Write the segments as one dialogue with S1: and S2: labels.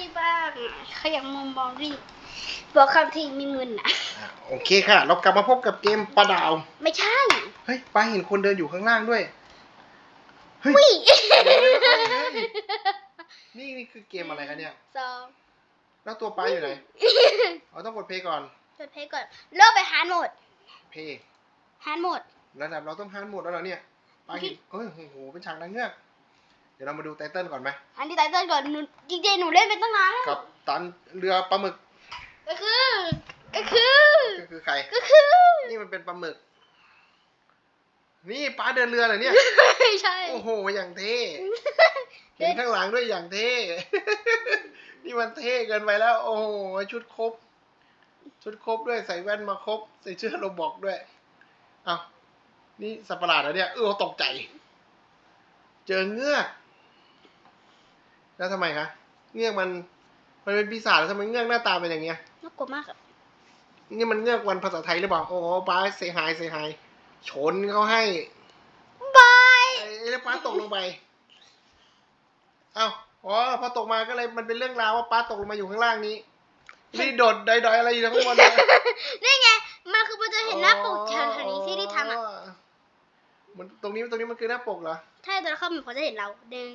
S1: รี่บ้างเขาอยากมุมบอลรี่บอกคำที่มีเงินนะ
S2: อะโอเคค่ะ เรากลับมาพบกับเกมปลาดาว
S1: ไม่ใช่
S2: เฮ้ยปลาเห็นคนเดินอยู่ข้างล่างด้วย เฮ้ย
S1: วิ
S2: เฮ้ยเฮ้ยเฮ้ยนี่นี่คือเกมอะไรคะเนี่ย
S1: สอง
S2: แล้วตัวปลาอยู่ไหนเราต้องกดเพย์ก่อน
S1: จดเพลงก่อนเริ่มไปฮาร์ดโหมด
S2: เพย์
S1: ฮาร์ดโหมด
S2: ระดับเราต้องฮาร์ดโหมดแล้วเหรอเนี่ยปลาเห็นเอ้ยโอ้โห เป็นฉากนางเงือกเดี๋ยวเรามาดูไตเติ้ลก่อนไหม
S1: อันที่ไตเติ้ลก่อนหนูจริงๆหนูเล่นไปตั้งนานแล้ว
S2: กับตันเรือปลาหมึก
S1: ก็คือ ก็คือ
S2: ก็คือใคร
S1: ก็คือ
S2: นี่มันเป็นปลาหมึก นี่ปลาเดินเรือเหรอเนี่ย
S1: ไม่ใช่
S2: โอ้โห อย่างเท่ เห็นข้างหลังด้วยอย่างเท่ นี่มันเท่เกินไปแล้ว โอ้โห ชุดครบ ชุดครบด้วย ใส่แว่นมาครบ ใส่เสื้อโรบอกด้วย เอ้านี่สัตว์ประหลาดเหรอเนี่ย เออตกใจ เจอเงือก แล้วทำไมคะเงือกมัน มันเป็นปีศาจแล้วทำไมเงือกหน้าตาเป็นอย่างเงี้ย
S1: น่ากลัวมากอะ
S2: นี่มันเงือกวันภาษาไทยหรือเปล่าโอ้โหป้าเสียหายเสียหายชนเขาให้
S1: บาย
S2: ไอ้แล้วป้าตกลงไปเอ้าอ๋อพอตกมาก็เลยมันเป็นเรื่องราวว่าป้าตกลงมาอยู่ข้างล่างนี้นี่โดดดอยๆอะไรอยู่ข้างบนเลย
S1: นี่ไงมันคือมันจะเห็นหน้าปกแถวๆนี้ที่ที่ทำอะ
S2: มันตรงนี้ตรงนี้มันคือหน้าปกเหรอ
S1: ใช่ตอนเข้ามันเขาจะเห็นเราเดิน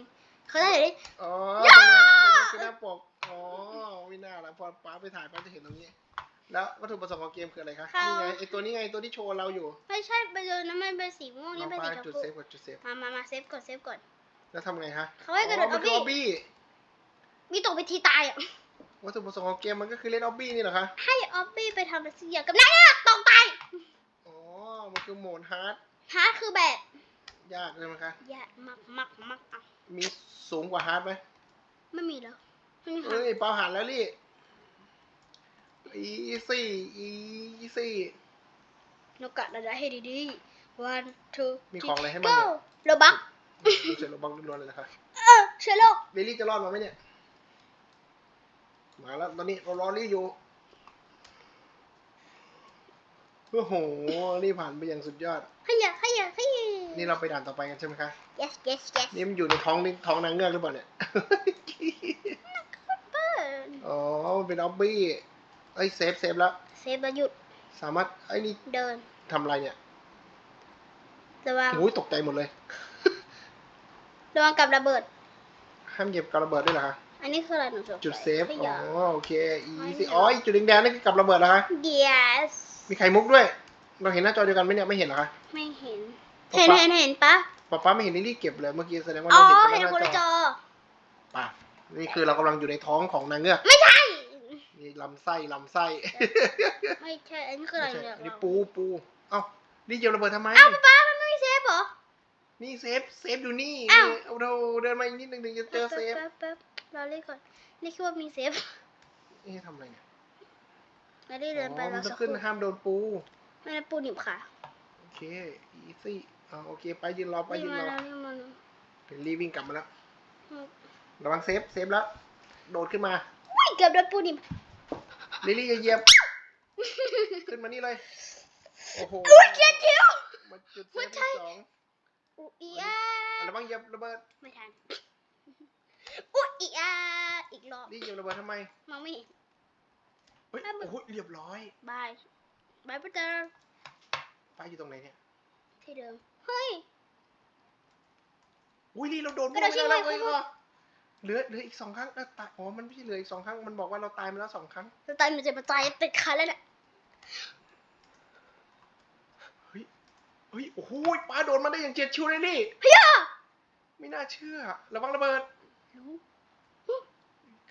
S1: เขาจะเห็นได้
S2: อ๋อตรงนี้ตรงนี้คือหน้าปก อ๋อไม่น่าละพอป้าไปถ่ายป้าจะเห็นตรงนี้ แล้ววัตถุประสงค์ของเกมคืออะไรคะนี่ไงไอตัวนี้ไงตัวที่โชว์เราอยู่
S1: ไม่ใช่ไปเดินนะมันเป็นสีม่วง
S2: ล
S1: นี่
S2: อง
S1: เป็น
S2: ป้า
S1: สีชม
S2: จุด
S1: พู
S2: เซฟก่อนจุดเซฟ
S1: มามามาเซฟก่อนเซฟก่อน
S2: แล้วทำไงคะ
S1: เขาให้กระโดด
S2: อ๋อมันคืออ
S1: อ
S2: อ
S1: อ
S2: บบ
S1: บี้
S2: บี้
S1: มีตกไปทีตายอะ
S2: วัตถุประสงค์ของเกมมันก็คือเล่นออบบี้นี่เหรอคะ
S1: ให้ออบบี้ไปทำอะไรสักอย่างกับนายน่ะตกตาย
S2: อ๋อ มันคือโหมดฮาร์ด
S1: ฮาร์ดคือแบบ
S2: ยากเลยไหมคะ
S1: ยากมากมากมากอะ
S2: มีสูงกว่าฮาร์ดไหม
S1: ไม่มีแล้วไม่มีฮา
S2: เอ้
S1: ร์ด
S2: ยเปาหันแล้วลี่อีซี่อีซี่
S1: นกกะระดับให้ดีๆ one two
S2: มีของอะไรให้
S1: three
S2: บ้าง
S1: go
S2: เนี่ย
S1: โรบัก
S2: ดูเสร็จเราบังล้วนๆเลยนะคะ
S1: เออเชื้อโรค
S2: ลิลลี่จะรอดมาไหมเนี่ย มาแล้วตอนนี้เรารอลี่อยู่ โอ้โห นี่ผ่านไปอย่างสุดยอด
S1: ขยะขยะขยะ
S2: นี่เราไปด่านต่อไปกันใช่ไหมคะ
S1: yes yes yes
S2: นี่มันอยู่ในท้องนี่ท้องนางเงือกหรือเปล่าเนี่ย
S1: เปิด
S2: อ๋อมันเป็นออบบี้ไอ้ยเซฟเซฟแล้ว
S1: เซฟแล้วหยุด
S2: สามารถไอ้นี่
S1: เดิน
S2: ทำอะไรเนี่ย
S1: ระวัง
S2: โอ้ยตกใจหมดเลย
S1: ระวังกับระเบิด
S2: ห้ามเหยียบกับระเบิดด้วยเหรอคะ
S1: อันนี้คืออะไรหนูสงสัย
S2: จุดเซฟ
S1: ข
S2: อ๋
S1: ยะ
S2: อโอเค อี
S1: ไม่
S2: ซี่
S1: เหรอ
S2: อ๋อไอ้จุดแดงๆนั่นคือกับระเบิดเหรอคะ
S1: yes
S2: มีไข่มุกด้วย เราเห็นหน้าจอเดียวกันไหมเนี่ยไม่เห็นเหรอคะ
S1: ไม่เห็น
S2: ป๊า
S1: เห็น
S2: ป๊า
S1: เห็นเห็นปะ
S2: ป๊าป๊าไม่เห็นลิลลี่เก็บเลยเมื่อกี้แสดงว่า
S1: อ๋อ
S2: เราเห็น
S1: เห็น
S2: คน
S1: คน
S2: ละ
S1: ละ
S2: ห
S1: จ
S2: น้าจ
S1: อ
S2: อป่ะนี่คือเรากำลังอยู่ในท้องของนางเงือก
S1: ไม่ใช่
S2: นี่ลำไส้ลำไส้
S1: ไม่ใช่ อันนี้คืออะไร
S2: ไม่ใช่
S1: เนี่ย
S2: อันนี้ปูปูเอ้านี่เหยียบระเบิดทำไม
S1: อ้าวป๊าป๊ามันไม่มีเซฟเหรอ
S2: นี่เซฟเซฟอยู่นี่
S1: อ้าว
S2: นี่เอาเราเดินมาอีกนิดนึงถึงจะเจอเซฟ
S1: แป๊บแป๊บแป๊บรอเล่นก่อนนี่คิดว่ามีเซฟ
S2: เอ๊ะทำอะไรเนี่ย
S1: เราได้เดินไป
S2: อ๋อมั
S1: แล้
S2: น
S1: ว
S2: ต้อ
S1: สั
S2: ง
S1: กค
S2: ขึ้น
S1: รู่
S2: ห้ามโดนปู
S1: ไม่ได้ปูหนิบค่ะ
S2: โอเค อีซี่อ่าโอเค ไปยืนรอไป
S1: นี่
S2: ยืน
S1: มาร
S2: อ
S1: แล้วนี่มาแล้ว
S2: ถึงรีบวิ่งกลับมาแล้ว
S1: อืม
S2: ระวังเซฟ เซฟแล้ว โดดขึ้นมา
S1: อุ้ยเกือบโดนปูหนิบ
S2: ลิลลี่อย่าเหยียบ ขึ้นมานี่เลย โอ้โห
S1: อุ้ยเกียร์จิ๋ว
S2: มาจุดเซ
S1: ไม่
S2: ฟ
S1: ใช่
S2: ที่สอง
S1: อุ้ยอีอา
S2: ระวังเหยียบระเบิด
S1: ไม่ทันอุ้ยอีอาอีกรอบ
S2: นี่เหยียบระเบิดทำไม
S1: มองไม่เห็น
S2: เฮ้ย
S1: ระเบิด
S2: โอ้โหเรียบร้อย
S1: บาย บายไปเจอ
S2: ป้าอยู่ตรงไหนเนี่ย
S1: ที่เดิม เฮ้ย
S2: อุ้ยนี่เราโดน
S1: กระโดด
S2: ไปแล้ว
S1: ชิงเลย
S2: เว้ย
S1: คุณ
S2: ก็เหลือเหลืออีกสองครั้งเอ้ยตายอ๋อมันไม่ใช่เหลืออีกสองครั้ง มันบอกว่าเราตายมาแล้วสองครั้ง
S1: จะตายมันจะมาตายติดคันแล้วเนี่ย
S2: เฮ้ยเฮ้ย โอ้โหป้าโดนมาได้อย่างเจ็ดชิวเลยนี่
S1: เฮีย
S2: ไม่น่าเชื่อ ระวังระเบิด
S1: รู้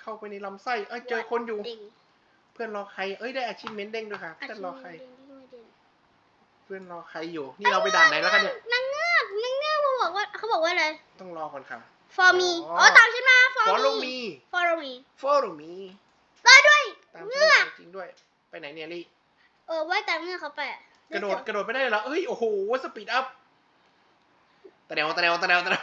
S2: เข้าไปในลำไส้เอ้ยเจอคนอยู่
S1: เด้ง
S2: เพื่อนรอใคร เอ้ยได้อาชีพเมนเด้งด้วยค่ะ เพื่อนรอใคร
S1: เด้งเด้งเด้ง
S2: เพื่อนรอใครอยู่ นี่เราไปด่านไหนแล้วกันเนี่ย
S1: นางเงือกนางเงือกมาบอกว่าเขาบอกว่าอะไร
S2: ต้องรอก่อนค่ะ
S1: for me
S2: อ๋อ
S1: อ๋อตามฉันมา for
S2: follow
S1: me
S2: me
S1: follow me
S2: follow me
S1: รอด้วย
S2: ตาม
S1: เงื
S2: ฉัน
S1: อ
S2: มากจริงด้วย ไปไหนเนี่ยลี่
S1: เออว่ายตามเงือกเขาไปอะ
S2: กระโดดกระโดดไม่ได้เหรอเอ้ยโอ้โหสปีดอัพตะแนวตะแนวตะแนวตะแนว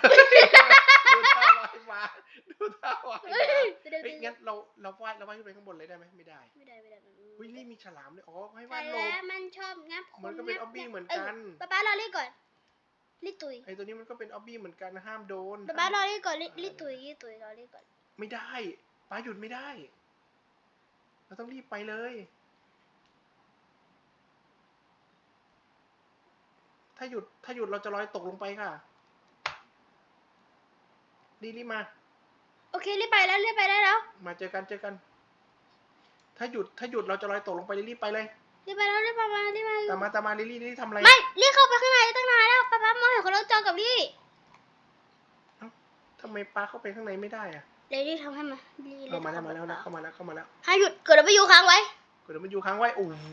S2: ดูท่าว่ายมาดูท่าว่าย
S1: เฮ้
S2: มาย
S1: เดี๋ยว
S2: เฮ้ย
S1: เดี๋ยว
S2: งั้นเราเราว่ายเราว่ายขึ้นไปข้างบนเลยได้ไหมไม่ได้
S1: ไม่ได้ไม่ได้ไม่ได้
S2: อุ้ยนี่มีฉลามด้วยอ๋อให้
S1: แต่
S2: วาดโล
S1: แล้วมันชอบงับ
S2: มันก็เป็น
S1: งั
S2: ออบบี้เหมือน
S1: ย
S2: กัน
S1: ป๊าป๊ารอเรียกก่อนรีบตุย
S2: ไอตัวนี้มันก็เป็นออบบี้เหมือนกันห้ามโดน
S1: ป๊าป๊ารอเรียกก่อนรีบรีบตุยรีบตุยรอเรียกก่อน
S2: ไม่ได้ป้าหยุดไม่ได้ เราต้องรีบไปเลย ถ้าหยุดถ้าหยุดเราจะลอยตกลงไปค่ะรีบรีบมา
S1: โอเครีบไปแล้วรีบไปได้แล้ว
S2: มาเจอกันเจอกัน ถ้าหยุดถ้าหยุดเราจะลอยตกลงไปรีบไปเลย
S1: รีบไปแล้วรีบไปมารีบมา
S2: ตามมาตามมาลิลลี่ลิลลี่ทำอะไร
S1: ไม่รีบเข้าไปข้างในตั้งนานแล้วป้าป้ามองเห็นคนรถจอกับลี่
S2: ทำไมป้าเข้าไปข้างในไม่ได้อะ
S1: เลดี้ทำให้มาลี่
S2: เออมาแล้วมาแล้วนะเข้ามาแล้วเข้ามาแล้ว
S1: ให้หยุดกดไปอยู่ค้างไว้
S2: กดมันอยู่ค้างไว้โอ้โห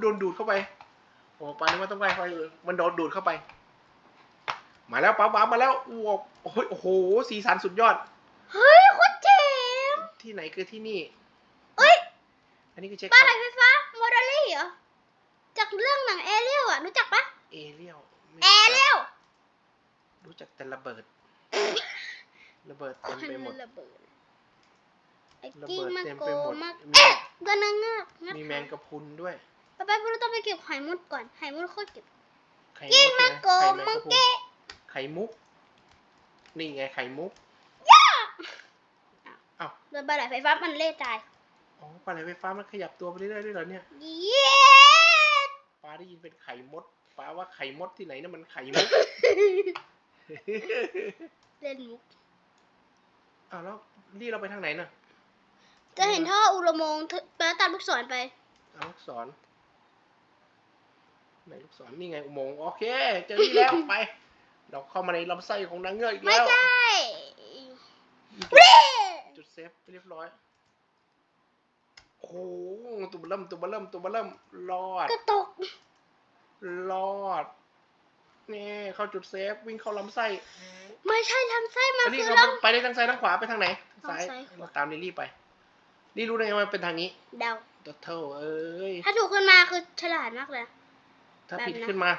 S2: โดนดูดเข้าไปโอ้ปานี่มันต้องไปไฟมันโดนดูดเข้าไป มาแล้วป้าป้ามาแล้วอ้วกโอ้โหโอ้โหสีสันสุดยอด
S1: เฮ้ยโคตรเจ๋ง
S2: ที่ไหนคือที่นี่
S1: เอ้ย
S2: อันนี้คือเช็ค
S1: ปลาไหลไฟฟ้าโมเดลลี่เหรอ จากเรื่องหนังเอเรียลอะรู้จักปะ
S2: เอเรียลไม่
S1: เอเรียล
S2: รู้จักแต่ระเบิด ระเบิดเต็มไปหมด
S1: ระเบิดไอ้
S2: ระ
S1: กิ้ง
S2: เบิด
S1: มัน
S2: เต็ม
S1: โก
S2: ไปหมด
S1: มาก
S2: มี
S1: เอ๊ะเดินงาบงัด
S2: มีแมงกะพรุนด้วย
S1: ไปไปเราต้องไปเก็บไข่มุดก่อนไข่มุดโคตรเก็บ
S2: ไข่
S1: กิ้ง
S2: มุ
S1: มั
S2: ก
S1: น
S2: นะ
S1: โก
S2: ไข่แมง
S1: มั
S2: กะ
S1: ง
S2: พรุน
S1: เกะ
S2: ไข่มุก นี่ไงไข่มุก อ้าว
S1: เดินปลาไหลไฟฟ้ามันเล่ตาย
S2: อ๋อปลาไหลไฟฟ้ามันขยับตัวไปเรื่อยๆด้วยเหรอเนี่ย
S1: เย้
S2: ป้าได้ยินเป็นไข่มดป้าว่าไข่มดที่ไหนนะมันไข่มุก
S1: เล่นมุก
S2: อ้าวแล้วนี่เราไปทางไหนน่ะ
S1: จะเห็นท่ออุโมงค์ไปตามลูกศรไป
S2: เอาลูกศรไหนลูกศรนี่ไงอุโมงค์โอเคเจอนี่แล้วไป เราเข้ามาในลำไส้ของนางเงือกอีก
S1: ไม่
S2: แล้ว
S1: ใช่
S2: มีจุด
S1: เร่
S2: จุดเซฟเรียบร้อยโอ้โหตัวเบลเริ่มตัวเบลเริ่มตัวเบลเริ่มรอด
S1: กระตก
S2: รอด นี่เข้าจุดเซฟวิ่งเข้าลำไส้
S1: ไม่ใช่ลำไส้มัน
S2: อันนี้
S1: คือ
S2: เรา
S1: ลำ
S2: ไปได้ทางซ้ายทางขวาไปทางไหนทางซ้าย
S1: ทางซ้ายขวา
S2: เราตามลิลลี่ไปนี่รู้ได้ไงว่ามันเป็นทางนี้
S1: เดา
S2: ตัวเท่าเอ้ย
S1: ถ้าถูกขึ้นมาคือฉลาดมากเลย
S2: ถ้า
S1: แบบ
S2: ผิด
S1: นั้น
S2: ขึ้นมา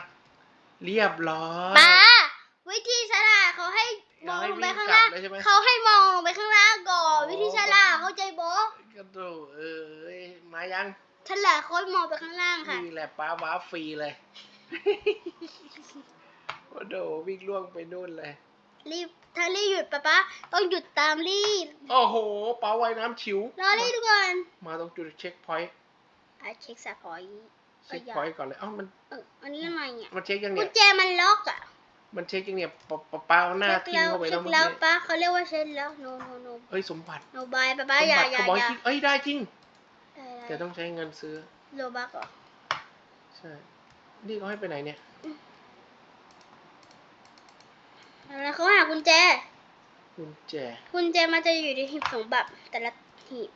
S2: เรียบร้อย
S1: ป้าวิธีฉลาดเขาให้ มองลงไปข้างล่าง
S2: ให้วิ่งกลับเลยใช่ไหม
S1: เขาให้มองลงไปข้างล่างก่อน
S2: อ๋อ
S1: วิธีฉลาดเข้าใจโบะ
S2: กระโดดเอ้ยมายัง
S1: ฉลาดเขาให้มองไปข้างล่างค่ะ
S2: นี่แหละป้าว้าฟรีเลยโอ้โดวิ่งล่วงไปนู่นเลย
S1: รีบถ้ารีบหยุดป้าป้าต้องหยุดตามรีบ
S2: โอ้โหป้าว่ายน้ำฉิว
S1: รอรีบดูก่อน
S2: มาตรงจุดเช็คพอยต์
S1: อะเช็คสปอย
S2: เช็คพอยต์ก่อนเลยเอ้ามัน
S1: เอออันนี้อะไรเนี่ย
S2: มันเช็คยัง
S1: กุ
S2: เนี่
S1: ญ
S2: ย
S1: แจมันล็อกอะ
S2: มันเช็คยังเนี่ยปะปะป้าเอาหน้า
S1: เช็ค
S2: ทิ้ง
S1: แล้ว
S2: เข้าไป
S1: เช็
S2: แล้ว
S1: ค
S2: เมื่อ
S1: แล้ว
S2: กี้
S1: ป้าเขาเรียกว่าเช็คแล้ว no no no
S2: เอ้ยสมบัติ
S1: no bye ป้าป้า
S2: สม
S1: อย่า
S2: บัติ
S1: อย่า
S2: เขาบอก
S1: อ
S2: ให้
S1: ย่า
S2: ทิ้งเอ้ยได้จริง
S1: ได้
S2: แต่ต้องใช้เงินซื้อ
S1: โลบักเหรอ
S2: ใช่ นี่เขาให้ไปไหนเนี่ย
S1: แล้วเขาหากุญแจ
S2: กุญแจ
S1: กุญแจมันจะอยู่ในหีบสมบัติแต่ละหีบ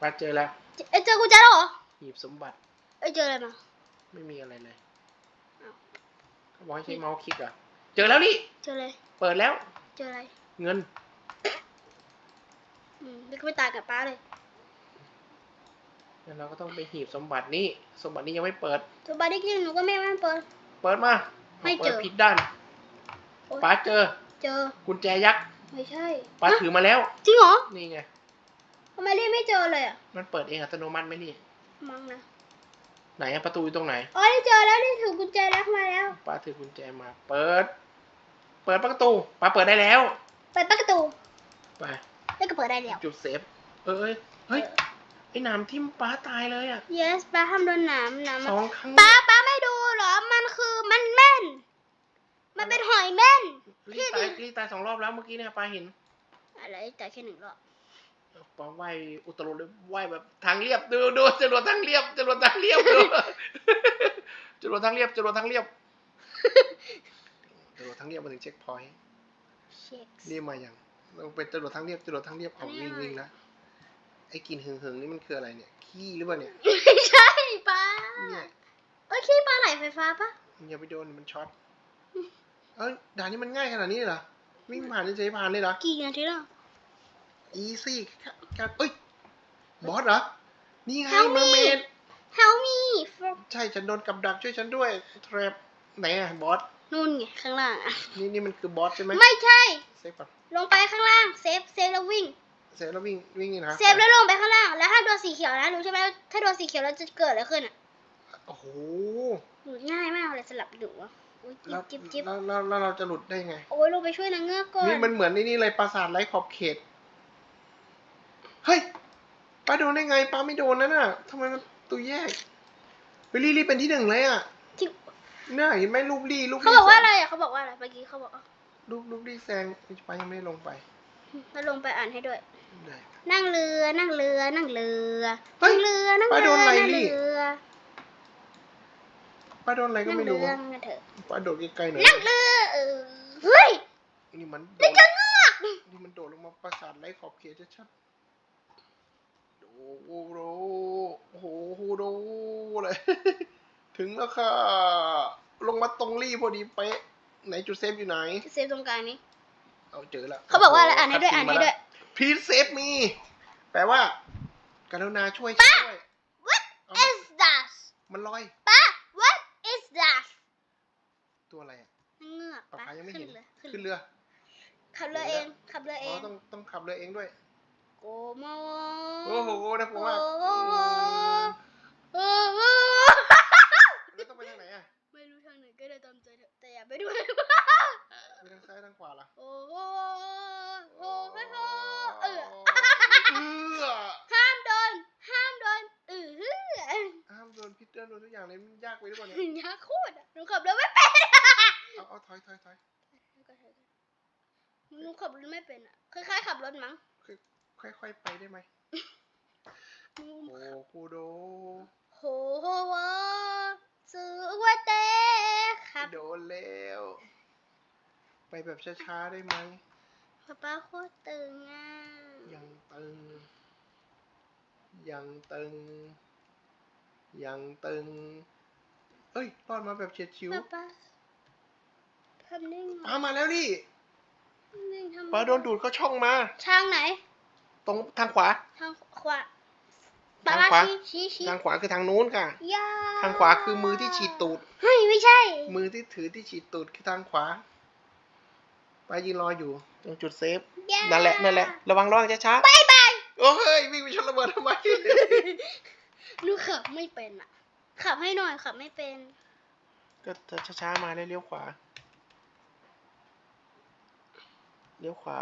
S2: ป้าเจอแล้ว
S1: เอ้ยเจอกุญแจแล้วเหรอ
S2: หีบสมบัติ
S1: เอ้ยเจออะไรมา
S2: ไม่มีอะไรเลย
S1: อ้าว
S2: เขาบอกให้ใช้เมาส์คลิกเหรอะ เจอแล้วนี่
S1: เจออะไร
S2: เปิดแล้ว
S1: เจออะไร
S2: เงิน
S1: อืมไม่ก็ไม่ต่างกับป้าเลย
S2: งั้นเราก็ต้องไปหีบสมบัตินี่สมบัตินี้ยังไม่เปิด
S1: ตัวบ้านได้กินหนูก็ไม่แม่นเปิด
S2: เปิดมา
S1: ไม่เจอ
S2: ปิดผิดด้าน
S1: โอ๊ย
S2: ป้าเจอ
S1: เจอ
S2: กุญแจยักษ์
S1: ไม่ใช่
S2: ป้า
S1: ฮะ
S2: ถือมาแล้ว
S1: จริงเหรอ
S2: นี่ไง
S1: ทำไมเรียกไม่เจอเลยอะ
S2: มันเปิดเองอัตโนมัติไหมนี่
S1: มั้งนะ
S2: ไหนอะประตูอยู่ตรงไหน
S1: อ๋อได้เจอแล้วได้ถือกุญแจรักมาแล้ว
S2: ป้าถือกุญแจมา เปิด เปิดประตูป้าเปิดได้แล้ว
S1: เปิดประตู
S2: ไป
S1: แล้วก็เปิดได้แล้ว
S2: จุดเซฟเอ้ยเฮ้ยไอ้หนามทิ่มป้าตายเลยอะ
S1: yes ป้าห้ามโดนหนามหนาม
S2: สองครั้ง
S1: ป้าป้าไม่ดูเหรอมันคือมันแม่น มันเป็นหอยแม่น
S2: รีตายรีตายสองรอบแล้วเมื่อกี้เนี่ยป้าเห็น
S1: อะไรแต่แค่หนึ่งรอบ
S2: ป้าว่ายอุตรุดเลยว่ายแบบทางเรียบดูดูจรวดทางเรียบจรวดทางเรียบดูจรวดทางเรียบจรวดทางเรียบ จรวดทางเรียบมาถึงเช็คพอยต์
S1: เช็ค
S2: นี่มาอย่างเราเป็นจรวดทางเรียบจรวดทางเรียบเอา
S1: อันนี้
S2: วิ่ง
S1: อะไร
S2: วิ่งแล้วไอ้กลินหึงหึงๆนี่มันคืออะไรเนี่ย ขี้หรือเปล่าเนี่ย
S1: ไม่ใช่ป้า
S2: เนี่ย
S1: เอ้ยขี้ปลาไหลไฟฟ้าปะ
S2: อย่าไปโดนมันช็อตเอ้ยด่านนี้มันง่ายขนาดนี้เลยเหรอวิ่งผ่านเฉยๆผ่านเลยเหรอ
S1: กี่นาทีแล้ว
S2: อีซี่ครับเอ้ยบอสเหรอนี่ไง
S1: Help
S2: เมอร์เม
S1: me
S2: ด
S1: Help me for
S2: ใช่ฉันโดนกับดักช่วยฉันด้วยแทรปไหนอะบอส
S1: นู่นไงข้างล่างอะ
S2: นี่นี่มันคือบอสใช่ไหม
S1: ไม่ใช่
S2: เซฟก่อน
S1: ลงไปข้างล่าง เซฟเซฟแล้ววิ่ง
S2: เซฟแล้ววิ่งวิ่งนี่นะ
S1: เซฟแล้วลงไปข้างล่าง แล้วถ้าโดนสีเขียวนะรู้ใช่ไหมถ้าโดนสีเขียวแล้วจะเกิดอะไรขึ้นอะ
S2: โอ้โห
S1: หนูง่ายมากเลยสลับดูอะอุ๊ย
S2: แล้ว
S1: จิ๊บจิ๊บ
S2: แล้วแล้วแล้วเราจะหลุดได้ไง
S1: โอ้ยลงไปช่วยนางเงือกก่อน
S2: นี่มันเหมือนในนี่เลยปราสาทไร้ขอบเขต เฮ้ยป้าโดนได้ไงป้าไม่โดนนั่นน่ะทำไมมันตัวแยกเฮ้ยลี่ลี่เป็นที่หนึ่งเลยอะ
S1: ที่
S2: น่าเห็นไหมลูกลี่ลูก
S1: เขา
S2: ลี่
S1: บอกว่า
S2: แซ
S1: อะไร
S2: ง
S1: อะเขาบอกว่าอะไรเมื่อกี้เขาบอกว่า
S2: ลูกลูกลี่แซงป้ายังไม่ได้ลงไป
S1: มาลงไปอ่านให้ด้วย
S2: ได้
S1: นั่งเรือนั่งเรือนั่งเรือ
S2: เฮ้ย
S1: นั่งเรือนั่ง
S2: ป้า
S1: เรือ
S2: โดนอะไร
S1: นั่ง
S2: นี่
S1: เรือ
S2: ป้าโดนอะไรก็
S1: นั่ง
S2: ไม่
S1: เรื
S2: รู้
S1: อกันเถอะ
S2: ป้าโดดไกลๆหน่อย
S1: นั่งเรือเออเฮ้ย
S2: นี่มันโด
S1: นี่
S2: ด
S1: จะเงือก
S2: นี่มันโดดลงมาประสาทไร้ขอบเขตชัดๆโอ้โหโดโอ้โหโดเลย ถึงแล้วค่ะ ลงมาตรงรี่พอดีเป๊ะ ไหนจุดเซฟอยู่ไหน
S1: เซฟตรงกลางนี้
S2: เอาเจอแล้ว
S1: เขาบอกว่าอะไรอ่านให้ด้วย
S2: คั
S1: อ่า
S2: ด
S1: น
S2: ซี
S1: ให้ด้วย
S2: พีเซฟมี แปลว่า กรุณาช่วยฉันด้วย
S1: What
S2: เอามา
S1: is that
S2: มันลอย
S1: ป้า What is that
S2: ตัวอะไรอะ
S1: นั่งเงือก
S2: ปลา
S1: ป้า
S2: พายยังไม่
S1: ขึ้
S2: เห็
S1: น
S2: น
S1: เรือ
S2: ขึ้นเรือ
S1: ขับเรือเอง ขับเรือ
S2: อ๋
S1: เอ
S2: องต้องต้องขับเรือเองด้วย
S1: โกโม
S2: โอ้โหนะผมว่า
S1: โอ้โห
S2: อืม
S1: ไปด้วย
S2: ไปทางซ้ายทางขวาล่ะ
S1: โอ้โหโอ้โหเออ
S2: เออ
S1: ห้ามโดน ห้ามโดนเออฮือ
S2: ห้ามโดนพิษโดนทุกอย่างเลยมันยากไปหรือเปล่าเนี่ย
S1: ยากโคตรอะหนูขับรถไม่เป็น
S2: เอาเอาถอยถอยถอย
S1: หนูขับรถไม่เป็นอะคล้ายๆขับรถมั้ง
S2: ค่อยๆไปได้ไหม
S1: หนู
S2: โอ้คูโด
S1: โหโห วะสือว่าเต้ครับ
S2: โดนแล้ว ไปแบบช้าๆได้ไหม
S1: ป๊าป้าโคตรตึงอะ
S2: ยังตึง ยังตึง ยังตึงเฮ้ยรอดมาแบบเฉียดฉิว
S1: ป๊าป้าทำได้ไง
S2: ปามาแล้วนี่
S1: ทำได้ไงทำไม
S2: ปาโดนดูดเข้าช่องมา
S1: ทางไหน
S2: ตรงทางขวา
S1: ทางขวา
S2: ทาง
S1: ป้า
S2: ขวา
S1: ชี้ชี้ชี้
S2: ทางขวาคือทางนู้นค่ะ
S1: ยา
S2: ทางขวาคือมือที่ฉีดตูด
S1: เฮ้ยไม่ใช่
S2: มือที่ถือที่ฉีดตูดคือทางขวาปายืนรออยู่ตรงจุดเซฟ
S1: ย่า
S2: นั่นแหละนั่นแหละ ระวังระวังช้า
S1: บายบาย
S2: ๆโอ้ยวิ่งไปชนระเบิดทำไม
S1: หนูขับไม่เป็นอะ ขับให้หน่อยขับไม่เป็น
S2: ก็ช้าๆมาแล้วเลี้ยวขวา เลี้ยวขวา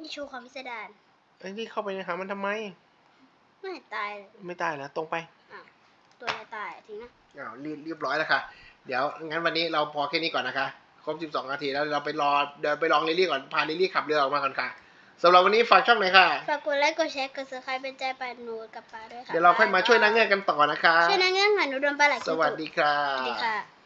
S1: นี่โชว์ความพิสดาร
S2: ไอ้นี่เข้าไปในหามันทำไม
S1: ไม่เห็นตายเลย
S2: ไม่ตายเหรอตรงไป
S1: อะตัวอะไรตายอะทีนะ
S2: อ้าวเรียบเรียบร้อยแล้วค่ะ เดี๋ยวงั้นวันนี้เราพอแค่นี้ก่อนนะคะ ครบ 12 นาทีแล้วเราไปรอเดี๋ยวไปลองลิลลี่ก่อน พาลิลลี่ขับเรือออกมาก่อนค่ะสำหรับวันนี้ฝากช่องหน่อยค่ะ
S1: ฝากกดไลค์กดแชร์กดซับสไครป์เป็นใจปานหนูกับปลาด้วยค่ะ
S2: เดี๋ยวเราค่อยมาช่วยนางเงือกกันต่อนะคะ
S1: ช่วยนางเงือกหน่อยหนูโดนปลาไหลกิน
S2: สวัสดีค่ะ
S1: สวัสดีค่ะ